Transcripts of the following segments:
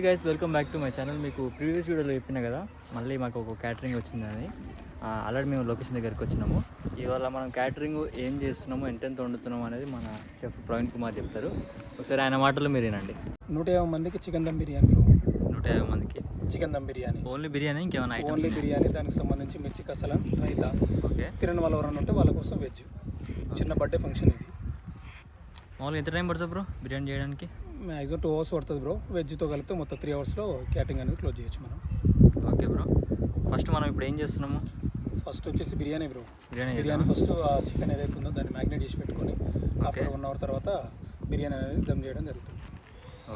Hi guys welcome back to my channel మీకు previous వీడియోలో చెప్పిన కదా మళ్ళీ మాకు ఒక క్యాటరింగ్ వచ్చిందని. ఆల్రెడీ మేము లొకేషన్ దగ్గరికి వచ్చినాము. ఇవాళ మనం క్యాటరింగ్ ఏం చేస్తున్నాము ఎంతెంత వండుతున్నాము అనేది మన షెఫ్ ప్రవీణ్ కుమార్ చెప్తారు. ఒకసారి ఆయన మాటలు మీరు వినండి. నూట యాభై మందికి చికెన్ దమ్ బిర్యానీ బ్రో. నూట యాభై మందికి? చికెన్ దమ్ బిర్యానీ. ఓన్లీ బిర్యానీ ఇంకేమైనా ఓన్లీ బిర్యానీ దానికి సంబంధించి మిర్చి కసలం రైతా. ఓకే తినని వాళ్ళు ఎవరైనా ఉంటే వాళ్ళ కోసం వెజ్ చిన్న బర్త్డే ఫంక్షన్ ఇది. మామూలుగా ఎంత టైం పడుతుంది బ్రో బిర్యానీ చేయడానికి? మ్యాక్సిమం టూ అవర్స్ పడుతుంది బ్రో వెజ్తో కలిపితే మొత్తం త్రీ అవర్స్లో క్యాటరింగ్ అనేది క్లోజ్ చేయొచ్చు మనం. ఓకే బ్రో ఫస్ట్ మనం ఇప్పుడు ఏం చేస్తున్నాము? ఫస్ట్ వచ్చేసి బిర్యానీ బ్రో బిర్యానీ బిర్యానీ ఫస్ట్ ఆ చికెన్ ఏదైతే ఉందో దాన్ని మ్యాగ్నేట్ చేసి పెట్టుకొని ఆఫ్టర్ వన్ అవర్ తర్వాత బిర్యానీ అనేది దమ్ చేయడం జరుగుతుంది.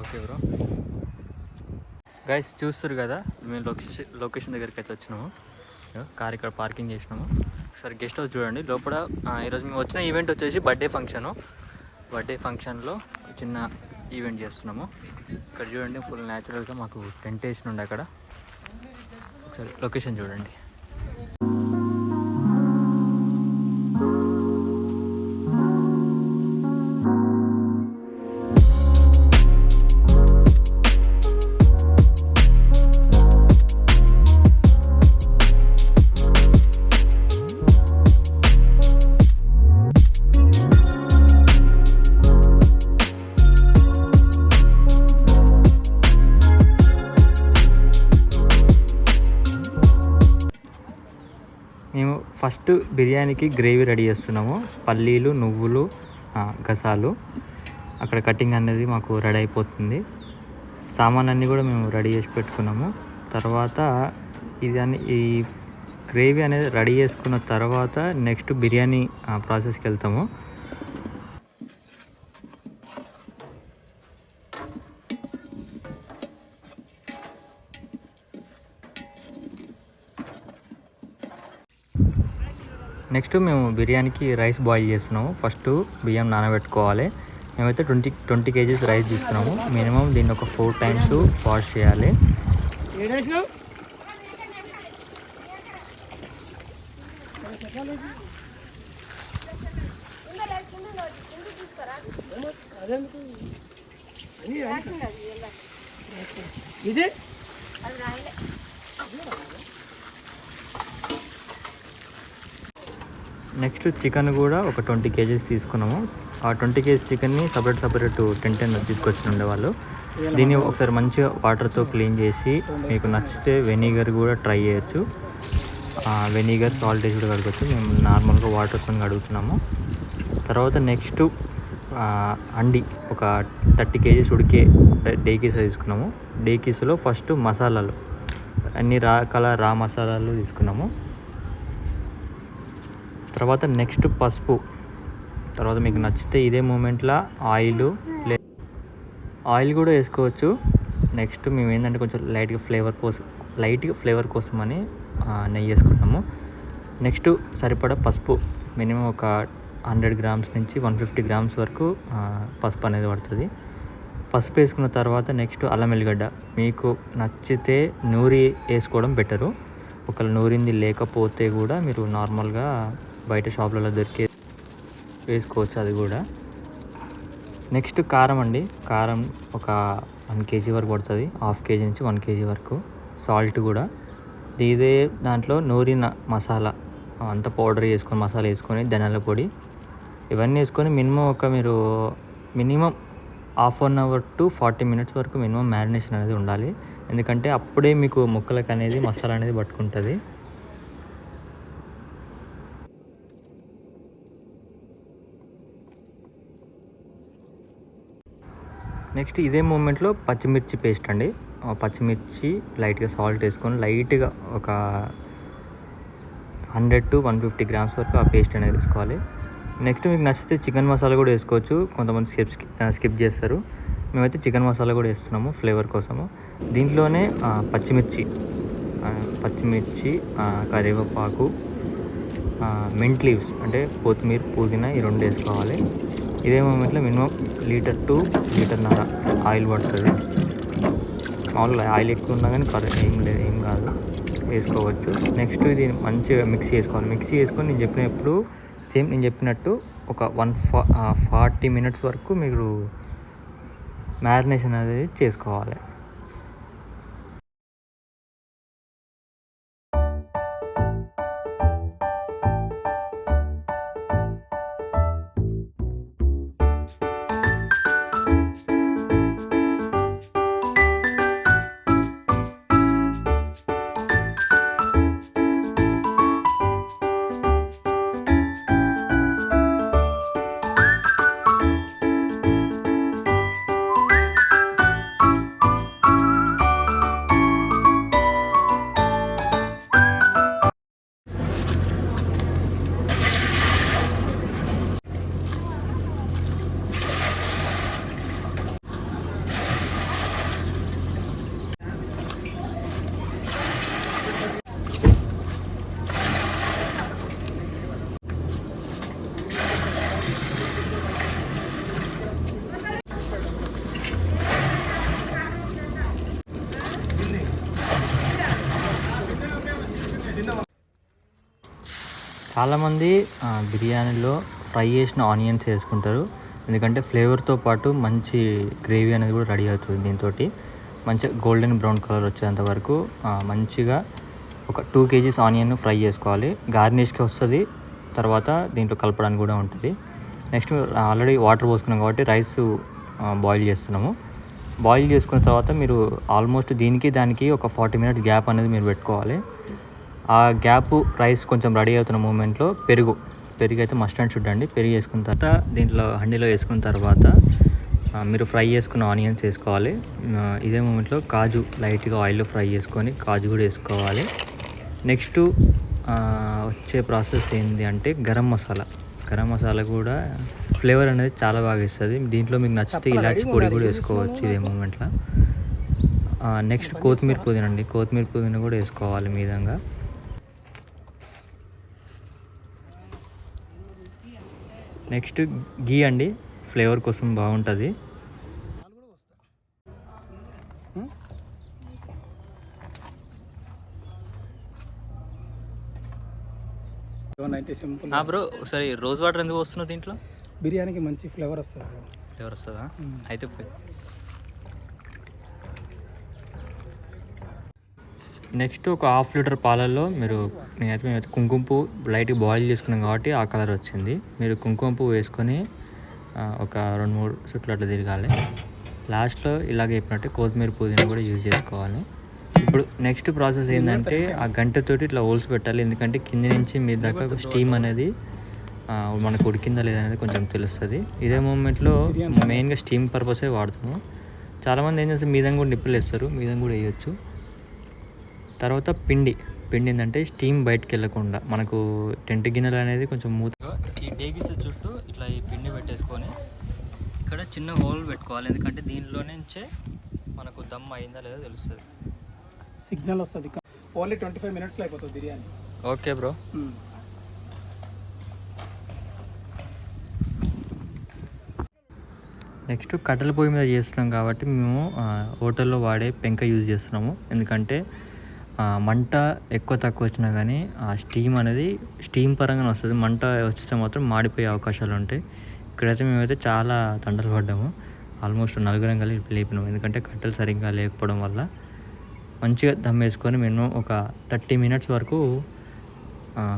ఓకే బ్రో గైస్ చూస్తారు కదా? మేము లొకేషన్ లొకేషన్ దగ్గరికి అయితే వచ్చినాము. కార్ ఇక్కడ పార్కింగ్ చేసినాము. ఒకసారి గెస్ట్ హౌస్ చూడండి. లోపల ఈరోజు మేము వచ్చిన ఈవెంట్ వచ్చేసి బర్త్డే ఫంక్షను బర్త్డే ఫంక్షన్లో చిన్న ఈవెంట్ చేస్తున్నాము. ఇక్కడ చూడండి ఫుల్ న్యాచురల్గా మాకు టెంట్ వేసి ఉండే అక్కడ. ఒకసారి లొకేషన్ చూడండి. మేము ఫస్ట్ బిర్యానీకి గ్రేవీ రెడీ చేస్తున్నాము. పల్లీలు నువ్వులు గసాలు. అక్కడ కటింగ్ అనేది మాకు రెడీ అయిపోతుంది. సామాన్ అన్నీ కూడా మేము రెడీ చేసి పెట్టుకున్నాము. తర్వాత ఇది అని ఈ గ్రేవీ అనేది రెడీ చేసుకున్న తర్వాత నెక్స్ట్ బిర్యానీ ప్రాసెస్కి వెళ్తాము. నెక్స్ట్ మేము బిర్యానీకి రైస్ బాయిల్ చేస్తున్నాము. ఫస్ట్ బియ్యం నానబెట్టుకోవాలి. మేమైతే ట్వంటీ ట్వంటీ కేజీస్ రైస్ తీసుకున్నాము. మినిమం దీన్ని ఒక ఫోర్ టైమ్స్ వాష్ చేయాలి. నెక్స్ట్ చికెన్ కూడా ఒక ట్వంటీ కేజీస్ తీసుకున్నాము. ఆ ట్వంటీ కేజీస్ చికెన్ని సపరేట్ సపరేట్ టెన్ టెన్ తీసుకొచ్చి ఉండేవాళ్ళు. దీన్ని ఒకసారి మంచిగా వాటర్తో క్లీన్ చేసి మీకు నచ్చితే వెనిగర్ కూడా ట్రై చేయొచ్చు. వెనిగర్ సాల్ట్ వేసి కూడా కడగచ్చు మేము నార్మల్గా వాటర్తో కడుగుతున్నాము. తర్వాత నెక్స్ట్ అండి. ఒక థర్టీ కేజీస్ ఉడికే డేకీస్ తీసుకున్నాము. డేకీస్లో ఫస్ట్ మసాలాలు. అన్ని రకాల రా మసాలాలు తీసుకున్నాము. తర్వాత నెక్స్ట్ పసుపు. తర్వాత మీకు నచ్చితే ఇదే మూమెంట్లో ఆయిల్ లే ఆయిల్ కూడా వేసుకోవచ్చు. నెక్స్ట్ మేము ఏంటంటే కొంచెం లైట్గా ఫ్లేవర్ కోసం లైట్గా ఫ్లేవర్ కోసం అని నెయ్యి వేసుకుంటాము నెక్స్ట్ సరిపడా పసుపు. మినిమం ఒక హండ్రెడ్ గ్రామ్స్ నుంచి వన్ ఫిఫ్టీ గ్రామ్స్ వరకు పసుపు అనేది పడుతుంది. పసుపు వేసుకున్న తర్వాత నెక్స్ట్ అల్లం వెల్లిగడ్డ మీకు నచ్చితే నూరి వేసుకోవడం బెటరు. ఒకవేళ నూరింది లేకపోతే కూడా మీరు నార్మల్గా బయట షాప్లలో దొరికే వేసుకోవచ్చు అది కూడా. నెక్స్ట్ కారం అండి. కారం ఒక వన్ కేజీ వరకు పడుతుంది. హాఫ్ కేజీ నుంచి వన్ కేజీ వరకు. సాల్ట్ కూడా. ఇదే దాంట్లో నూరిన మసాలా అంతా పౌడర్ వేసుకొని మసాలా వేసుకొని ధనాల పొడి ఇవన్నీ వేసుకొని మినిమం ఒక మీరు minimum half an hour to forty minutes వరకు మినిమం మ్యారినేషన్ అనేది ఉండాలి. ఎందుకంటే అప్పుడే మీకు ముక్కలకు అనేది మసాలా అనేది పట్టుకుంటుంది. నెక్స్ట్ ఇదే మూమెంట్లో పచ్చిమిర్చి పేస్ట్ అండి. పచ్చిమిర్చి లైట్గా సాల్ట్ వేసుకొని లైట్గా ఒక hundred to one fifty grams వరకు ఆ పేస్ట్ అనేది వేసుకోవాలి. నెక్స్ట్ మీకు నచ్చితే చికెన్ మసాలా కూడా వేసుకోవచ్చు. కొంతమంది స్కిప్ స్కిప్ చేస్తారు. మేమైతే చికెన్ మసాలా కూడా వేస్తున్నాము ఫ్లేవర్ కోసము. దీంట్లోనే పచ్చిమిర్చి పచ్చిమిర్చి కరివేపాకు మెంట్ లీవ్స్ అంటే కొత్తిమీర పుదీనా ఈ రెండు వేసుకోవాలి. ఇదే మూమెంట్లో మినిమం లీటర్ టు లీటర్న్నర ఆయిల్ పడుతుంది. మామూలుగా ఆయిల్ ఎక్కువ ఉన్నా కానీ పర్లేదు ఏం లేదు ఏం కాదు. వేసుకోవచ్చు. నెక్స్ట్ ఇది మంచిగా మిక్సీ చేసుకోవాలి. మిక్సీ వేసుకొని నేను చెప్పినప్పుడు సేమ్ నేను చెప్పినట్టు ఒక వన్ ఫా ఫార్టీ మినిట్స్ వరకు మీరు మ్యారినేషన్ అనేది చేసుకోవాలి. చాలామంది బిర్యానీలో ఫ్రై చేసిన ఆనియన్స్ వేసుకుంటారు. ఎందుకంటే ఫ్లేవర్తో పాటు మంచి గ్రేవీ అనేది కూడా రెడీ అవుతుంది దీంతో మంచిగా గోల్డెన్ బ్రౌన్ కలర్ వచ్చేంత వరకు మంచిగా ఒక టూ కేజీస్ ఆనియన్ ఫ్రై చేసుకోవాలి. గార్నిష్కి వస్తుంది తర్వాత దీంట్లో కలపడానికి కూడా ఉంటుంది. నెక్స్ట్ ఆల్రెడీ వాటర్ పోసుకున్నాం కాబట్టి రైస్ బాయిల్ చేస్తున్నాము. బాయిల్ చేసుకున్న తర్వాత మీరు ఆల్మోస్ట్ దీనికి దానికి ఒక ఫార్టీ మినిట్స్ గ్యాప్ అనేది మీరు పెట్టుకోవాలి. ఆ గ్యాప్ రైస్ కొంచెం రెడీ అవుతున్న మూమెంట్లో పెరుగు. పెరుగు అయితే మస్ట్ అండ్ షుడ్ అండి. పెరుగు వేసుకున్న తర్వాత దీంట్లో హండీలో వేసుకున్న తర్వాత మీరు ఫ్రై చేసుకున్న ఆనియన్స్ వేసుకోవాలి. ఇదే మూమెంట్లో కాజు లైట్గా ఆయిల్లో ఫ్రై చేసుకొని కాజు కూడా వేసుకోవాలి. నెక్స్ట్ వచ్చే ప్రాసెస్ ఏంటి అంటే గరం మసాలా. గరం మసాలా కూడా ఫ్లేవర్ అనేది చాలా బాగా ఇస్తుంది. దీంట్లో మీకు నచ్చితే ఇలాచి పొడి కూడా వేసుకోవచ్చు ఇదే మూమెంట్లో. నెక్స్ట్ కొత్తిమీర పుదీనా అండి. కొత్తిమీర పుదీనా కూడా వేసుకోవాలి మీ నెక్స్ట్ గీ అండి. ఫ్లేవర్ కోసం బాగుంటుంది. ఏమన్నా అయితే సింపుల్ బ్రో ఒకసారి రోజ్ వాటర్ ఎందుకు వస్తున్నావు దీంట్లో? బిర్యానీకి మంచి ఫ్లేవర్ వస్తుంది. ఫ్లేవర్ వస్తుందా. అయితే నెక్స్ట్ ఒక హాఫ్ లీటర్ పాలల్లో మీరు నేనైతే మేము కుంకుమ పువ్వు లైట్గా బాయిల్ చేసుకున్నాం కాబట్టి ఆ కలర్ వచ్చింది. మీరు కుంకుమ పువ్వు వేసుకొని ఒక రెండు మూడు చుట్లు అట్లా తిరగాలి. లాస్ట్లో ఇలాగ చెప్పినట్టు కొత్తిమీర పుదీనా కూడా యూజ్ చేసుకోవాలి. ఇప్పుడు నెక్స్ట్ ప్రాసెస్ ఏంటంటే ఆ గంటతోటి ఇట్లా హోల్స్ పెట్టాలి. ఎందుకంటే కింద నుంచి మీ దాకా స్టీమ్ అనేది మనకు ఉడికిందా లేదా అనేది కొంచెం తెలుస్తుంది. ఇదే మూమెంట్లో మెయిన్గా స్టీమ్ పర్పసే వాడతాము. చాలామంది ఏం చేస్తారు? మీదంగా కూడా నిప్పులు వేస్తారు. మీదంగా కూడా వేయచ్చు. తర్వాత పిండి. పిండి ఏంటంటే స్టీమ్ బయటకు వెళ్ళకుండా మనకు టెంట్ గిన్నెలు అనేది కొంచెం మూత ఈ డేగిస్ చుట్టూ ఇట్లా ఈ పిండి పెట్టేసుకొని ఇక్కడ చిన్న హోల్ పెట్టుకోవాలి. ఎందుకంటే దీనిలో నుంచే మనకు దమ్ అయిందా లేదా తెలుస్తుంది. సిగ్నల్ వస్తుంది. ఓన్లీ ట్వంటీ ఫైవ్ మినిట్స్లో అయిపోతుంది బిర్యానీ. Okay bro. నెక్స్ట్ కట్టెల పొయ్యి మీద చేస్తున్నాం కాబట్టి మేము హోటల్లో వాడే పెంక యూజ్ చేస్తున్నాము. ఎందుకంటే మంట ఎక్కువ తక్కువ వచ్చినా కానీ ఆ స్టీమ్ అనేది స్టీమ్ పరంగానే వస్తుంది. మంట వచ్చితే మాత్రం మాడిపోయే అవకాశాలు ఉంటాయి. ఇక్కడైతే మేమైతే చాలా తండలు పడ్డాము. ఆల్మోస్ట్ నలుగురం కలిపి లేపినాము. ఎందుకంటే కట్టెలు సరిగ్గా లేకపోవడం వల్ల మంచిగా దమ్ వేసుకొని మినిమం ఒక థర్టీ మినిట్స్ వరకు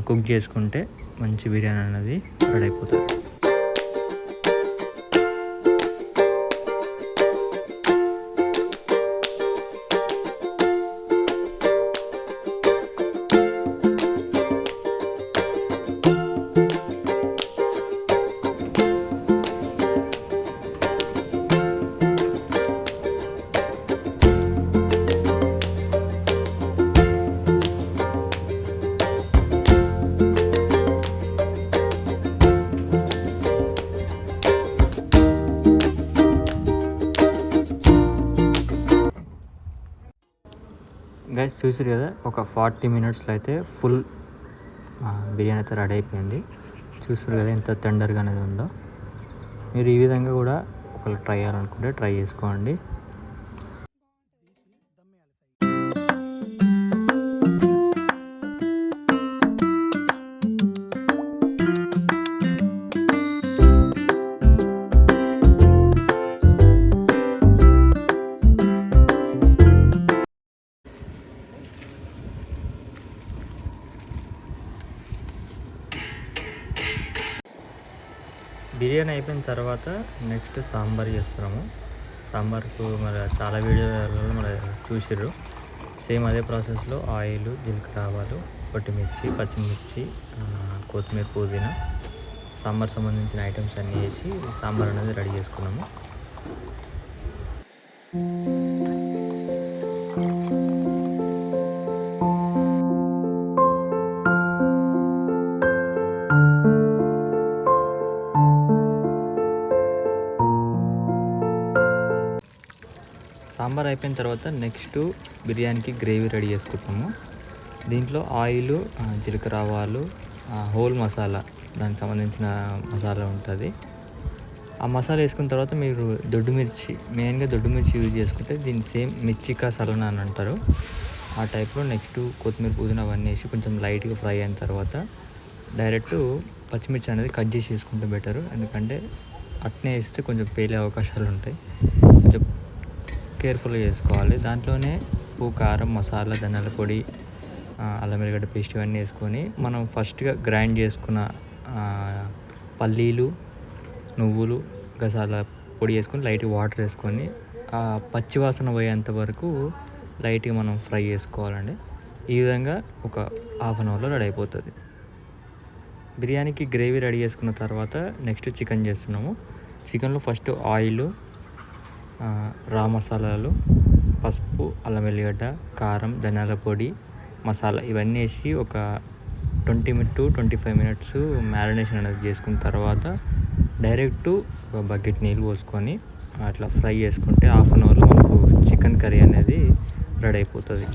కుక్ చేసుకుంటే మంచి బిర్యానీ అనేది రెడీ అయిపోతుంది. గైస్ చూసారు కదా ఒక ఫార్టీ మినిట్స్లో అయితే ఫుల్ బిర్యానీ అయితే రెడీ అయిపోయింది. చూసారు కదా ఎంత టెండర్గా అనేది ఉందో. మీరు ఈ విధంగా కూడా ఒకళ్ళు ట్రై చేయాలనుకుంటే ట్రై చేసుకోండి. అయిపోయిన తర్వాత నెక్స్ట్ సాంబార్ చేస్తున్నాము. సాంబార్కు మరి చాలా వీడియోలలో మరి చూసిర్రు. సేమ్ అదే ప్రాసెస్లో ఆయిల్ జీలకర్ర ఆవాలు పొట్టిమిర్చి పచ్చిమిర్చి కొత్తిమీర పుదీనా సాంబార్ సంబంధించిన ఐటమ్స్ అన్నీ వేసి సాంబార్ అనేది రెడీ చేసుకున్నాము. సాంబార్ అయిపోయిన తర్వాత నెక్స్ట్ బిర్యానీకి గ్రేవీ రెడీ చేసుకుంటాము. దీంట్లో ఆయిల్ జీలకర్ర ఆవాలు హోల్ మసాలా దానికి సంబంధించిన మసాలా ఉంటుంది. ఆ మసాలా వేసుకున్న తర్వాత మీరు దొడ్డు మిర్చి మెయిన్గా దొడ్డు మిర్చి యూజ్ చేసుకుంటే దీన్ని సేమ్ మిర్చికా సలనా అని అంటారు. ఆ టైప్లో నెక్స్ట్ కొత్తిమీర పుదీనా అవన్నీ వేసి కొంచెం లైట్గా ఫ్రై అయిన తర్వాత డైరెక్ట్ పచ్చిమిర్చి అనేది కట్ చేసి వేసుకుంటే బెటర్ ఎందుకంటే అట్నే వేస్తే కొంచెం పేలే అవకాశాలు ఉంటాయి కేర్ఫుల్గా చేసుకోవాలి దాంట్లోనే ఉప్పు కారం మసాలా ధనియాల పొడి అల్లం వెల్లిగడ్డ పేస్ట్ ఇవన్నీ వేసుకొని మనం ఫస్ట్గా గ్రైండ్ చేసుకున్న పల్లీలు నువ్వులు గసాల పొడి వేసుకొని లైట్గా వాటర్ వేసుకొని ఆ పచ్చి వాసన పోయేంత వరకు లైట్గా మనం ఫ్రై చేసుకోవాలండి. ఈ విధంగా ఒక హాఫ్ అన్ అవర్లో రెడీ అయిపోతుంది. బిర్యానీకి గ్రేవీ రెడీ చేసుకున్న తర్వాత నెక్స్ట్ చికెన్ చేస్తున్నాము. చికెన్లో ఫస్ట్ ఆయిల్ రా మసాలాలు పసుపు అల్లం వెల్లిగడ్డ కారం ధనియాల పొడి మసాలా ఇవన్నీ వేసి ఒక twenty to twenty five minutes marination అనేది చేసుకున్న తర్వాత డైరెక్ట్ ఒక బకెట్ నీళ్ళు పోసుకొని అట్లా ఫ్రై చేసుకుంటే హాఫ్ అన్ అవర్లో మనకు చికెన్ కర్రీ అనేది రెడీ అయిపోతుంది.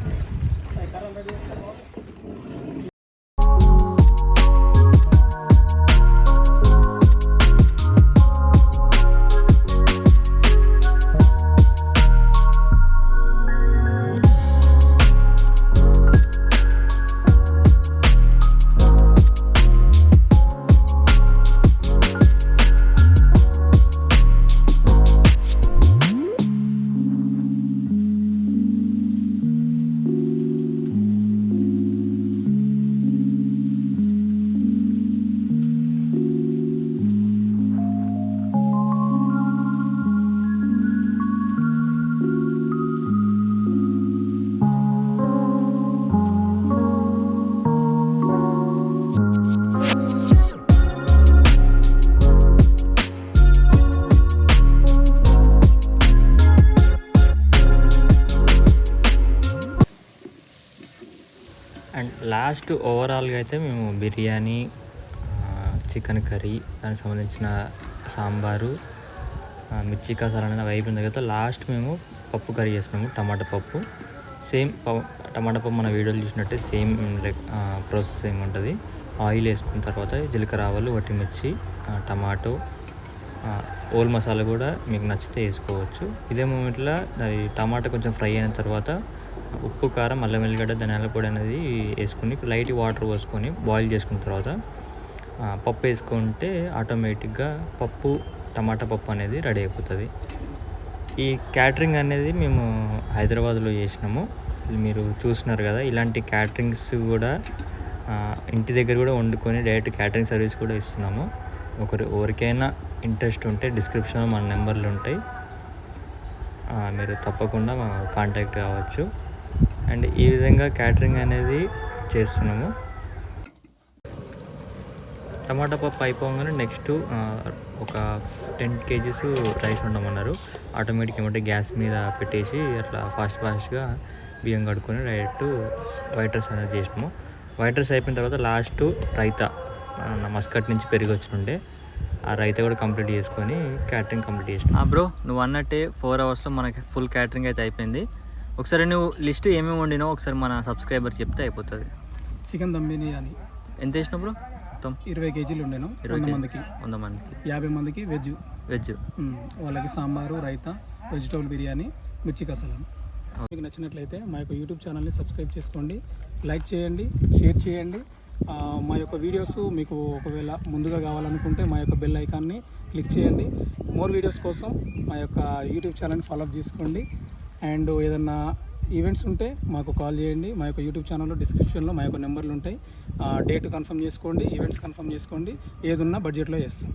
లాస్ట్ ఓవరాల్గా అయితే మేము బిర్యానీ చికెన్ కర్రీ దానికి సంబంధించిన సాంబారు మిర్చి కసాలు అనేది అవి అయిపోయిన తర్వాత లాస్ట్ మేము పప్పు కర్రీ చేసినాము టమాటా పప్పు. సేమ్ ప- టమాటా పప్పు మన వీడియోలో చూసినట్టే సేమ్ లైక్ ప్రాసెస్ సేమ్ ఉంటుంది. ఆయిల్ వేసుకున్న తర్వాత జీలకర్ర ఆవాలు వట్టి మిర్చి టమాటో ఓల్ మసాలా కూడా మీకు నచ్చితే వేసుకోవచ్చు. ఇదే మూమెంట్లో అది టమాటా కొంచెం ఫ్రై అయిన తర్వాత ఉప్పు కారం అల్లం వెల్లిగడ్డ ధనియాల పొడి అనేది వేసుకుని లైట్ వాటర్ పోసుకొని బాయిల్ చేసుకున్న తర్వాత పప్పు వేసుకుంటే ఆటోమేటిక్గా పప్పు టమాటా పప్పు అనేది రెడీ అయిపోతుంది. ఈ క్యాటరింగ్ అనేది మేము హైదరాబాద్లో చేసినాము. మీరు చూస్తున్నారు కదా ఇలాంటి క్యాటరింగ్స్ కూడా ఇంటి దగ్గర కూడా వండుకొని డైరెక్ట్ క్యాటరింగ్ సర్వీస్ కూడా ఇస్తున్నాము. ఒకరు ఎవరికైనా ఇంట్రెస్ట్ ఉంటే డిస్క్రిప్షన్లో మన నెంబర్లు ఉంటాయి. మీరు తప్పకుండా కాంటాక్ట్ కావచ్చు. అండ్ ఈ విధంగా క్యాటరింగ్ అనేది చేస్తున్నాము. టమాటా పప్పు అయిపోగానే నెక్స్ట్ ఒక టెన్ కేజీస్ రైస్ ఉండమన్నారు ఆటోమేటిక్ ఏమంటే గ్యాస్ మీద పెట్టేసి అట్లా ఫాస్ట్ ఫాస్ట్గా బియ్యం కడుక్కొని డైరెక్ట్ వైట్ రైస్ అనేది చేసినాము. వైట్ రైస్ అయిపోయిన తర్వాత లాస్ట్ రైతా మస్కట్ నుంచి పెరిగి వచ్చినుండే ఆ రైతా కూడా కంప్లీట్ చేసుకొని క్యాటరింగ్ కంప్లీట్ చేసినాం. బ్రో నువ్వు అన్నట్టే ఫోర్ అవర్స్లో మనకి ఫుల్ క్యాటరింగ్ అయితే అయిపోయింది. ఒకసారి నువ్వు లిస్ట్ ఏమేమి వండినావు ఒకసారి మన సబ్స్క్రైబర్ చెప్తే అయిపోతుంది. చికెన్ దమ్ బిర్యానీ. ఎంత వేసినావు బ్రో? మొత్తం ఇరవై కేజీలు ఉండేను ఇరవై వంద మందికి. వంద మందికి. యాభై మందికి వెజ్. వెజ్. వాళ్ళకి సాంబారు రైతా వెజిటబుల్ బిర్యానీ మిర్చి కసాలం. మీకు నచ్చినట్లయితే మా యొక్క యూట్యూబ్ ఛానల్ని సబ్స్క్రైబ్ చేసుకోండి. లైక్ చేయండి షేర్ చేయండి. మా యొక్క వీడియోస్ మీకు ఒకవేళ ముందుగా కావాలనుకుంటే మా యొక్క బెల్ ఐకాన్ని క్లిక్ చేయండి. మోర్ వీడియోస్ కోసం మా యొక్క యూట్యూబ్ ఛానల్ని ఫాలోఅప్ చేసుకోండి. అండ్ ఏదన్నా ఈవెంట్స్ ఉంటే మాకు కాల్ చేయండి. మా యొక్క యూట్యూబ్ ఛానల్లో డిస్క్రిప్షన్లో మా యొక్క నెంబర్లు ఉంటాయి. డేట్ కన్ఫర్మ్ చేసుకోండి ఈవెంట్స్ కన్ఫర్మ్ చేసుకోండి. ఏదున్నా బడ్జెట్లో చేస్తాం.